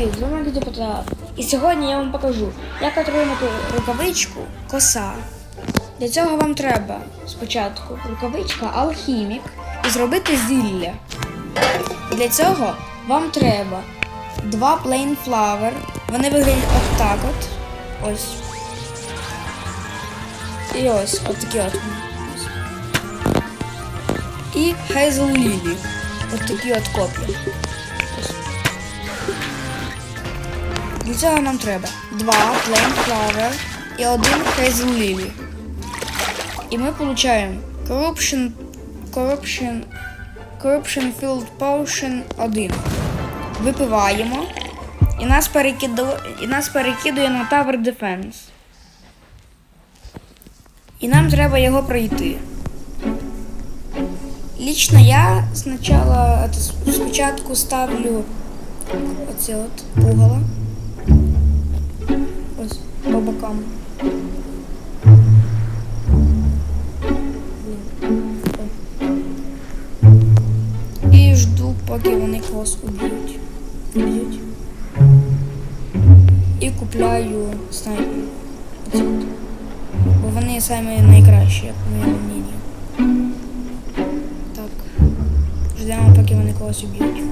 Привіт, з вами депутат. І сьогодні я вам покажу, як отримати рукавичку коса. Для цього вам треба спочатку рукавичка алхімік і зробити зілля. Для цього вам треба два plain flower. Вони виглядають отак от. Ось. І ось от такі от. І Hazel Lily. От такі от копії. Для цього нам треба два Plain Flower і один Hazel Lily. І ми получаємо Corruption, Corruption, Corruption Filled Potion 1. Випиваємо. І нас, перекидує, і нас перекидує на Tower Defense. І нам треба його пройти. Лично я спочатку, спочатку ставлю оце от пугало. Бокам. І жду, поки вони когось уб'ють. Уб'ють. І купляю снайпер. Бо вони самі найкращі, як по моєму мнению. Так. Ждемо, поки вони когось уб'ють.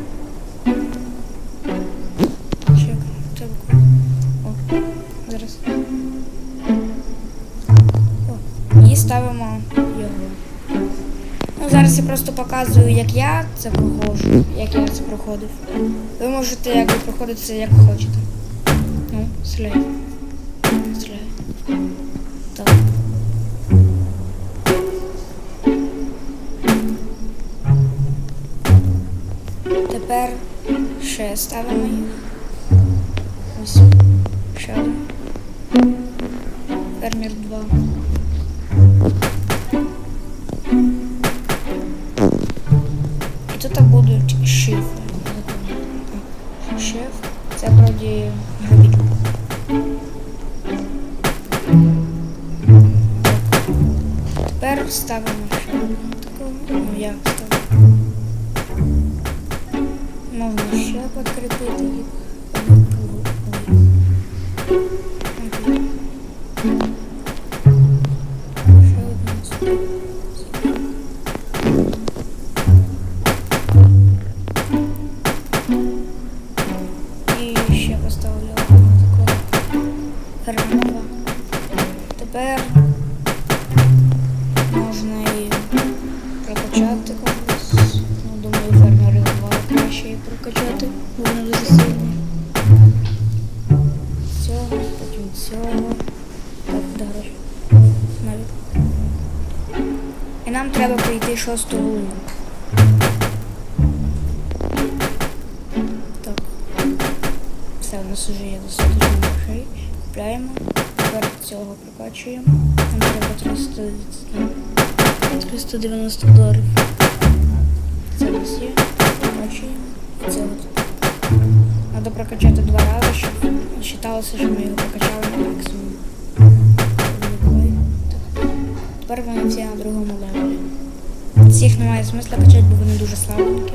Чек, треба. О, зараз. Ставимо його. Ну, зараз я просто показую, як я це проходжу, як я це проходив. Ви можете якби проходити це як хочете. Ну, стріляй. Тепер ще ставимо їх. Ось. Ще один. Тут будуть шифри. Шиф. Це вроді грабіж. Тепер ставимо ще такого. Ну я ставлю. Можна ще підкріпити їх. Фермера. Тепер можна і прокачати когось. Ну, думаю, фермери два краще і прокачати. Вони дуже сильні. Цього, потім цього. Так, далі. Навіть. І нам треба пройти шосту луну. Так. Все, у нас вже є достатньо грошей. Купляємо. Тепер цього прокачуємо. Нам треба 300, 390 доларів. Це у є. Прокачуємо. Це от. Треба прокачати два рази, щоб вважалося, що ми його прокачали на максимум. Тепер вони всі на другому левелі. Цих немає смисла качати, бо вони дуже слабенькі.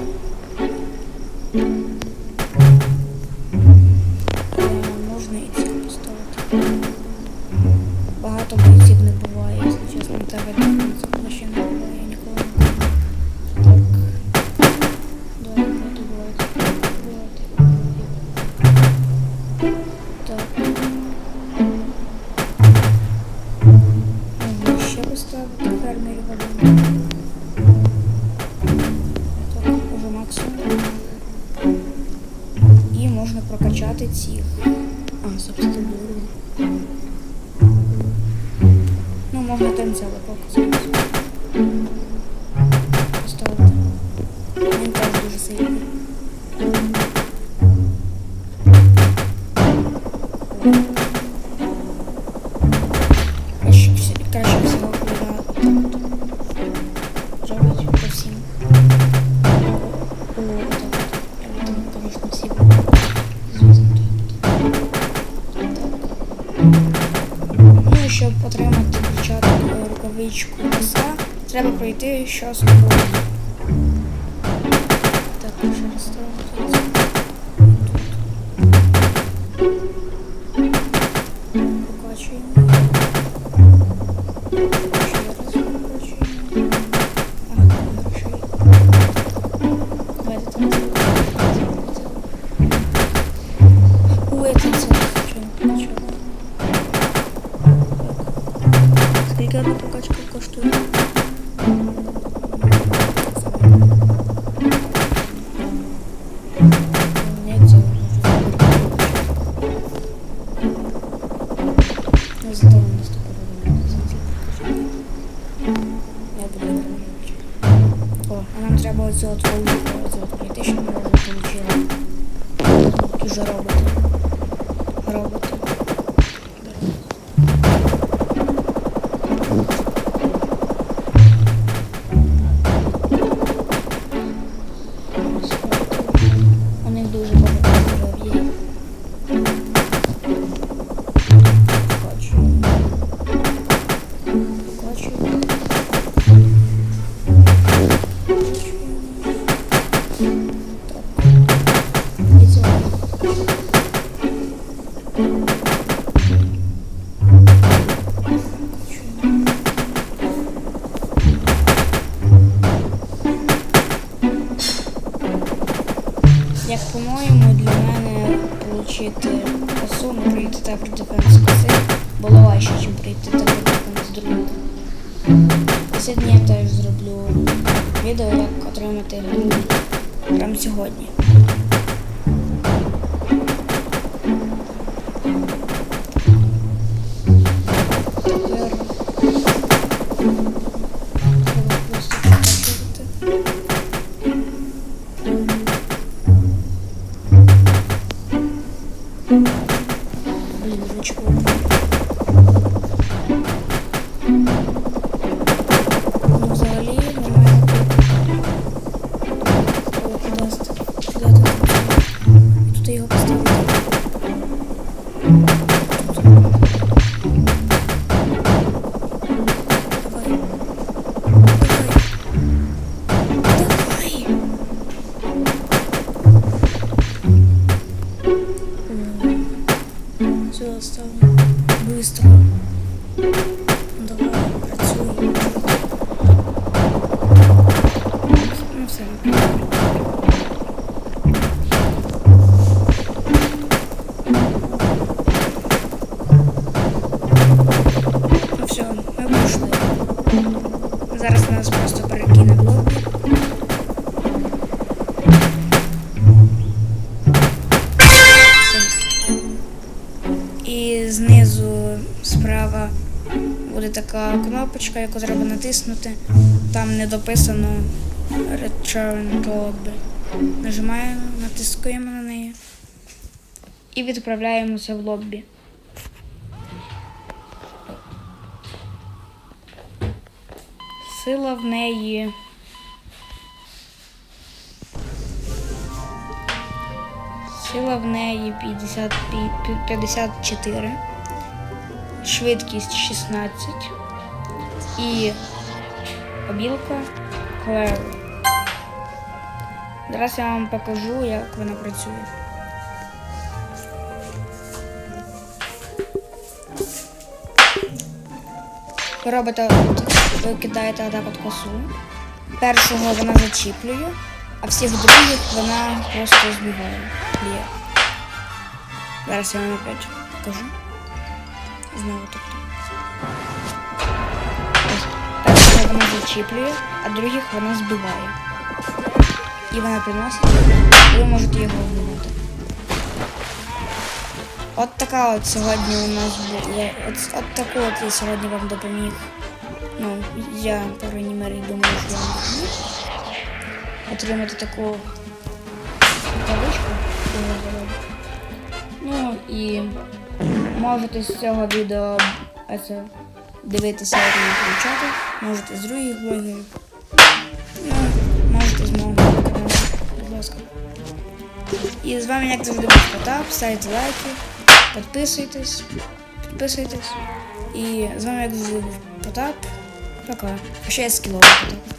Можна танцяли показати. Поставити. Він. по идее, сейчас будет. Так, пожалуйста. Сколько она прокачка? Треба волну оцю от пройти, щоб ми дуже. Роботи. Не прийти та дефенс коси було важче, ніж прийти та дефенс другу. І сьогодні я теж зроблю відео, як отримати грам сьогодні. Буде така кнопочка, яку треба натиснути. Там не дописано Return to Lobby. Нажимаємо, натискуємо на неї і відправляємося в лоббі. Сила в неї. Сила в неї 50, пі- 54, швидкість 16 і обілка Clever. Зараз я вам покажу, як вона працює. Ви робите, от, ви кидаєте косу. Першого вона зачіплює, а всіх других вона просто збиває. Зараз я вам опять покажу. Знову тобто. Першого вона зачіплює, а других вона збиває. І вона приносить, і ви можете його вбивати. От така от сьогодні у нас була. От, от таку от я сьогодні вам допоміг. Ну, я, по крайній мері, думаю, що я вам допоміг. Отримати таку табличку. Ну і можете з цього відео е, це, дивитися, як її включати. Можете з других блогерів. Ну, можете з мого каналу, будь ласка. І з вами, як завжди, був Потап. Ставте лайки, підписуйтесь, підписуйтесь. І з вами, як завжди, був Потап. Пока. Ще я скіловий Потап.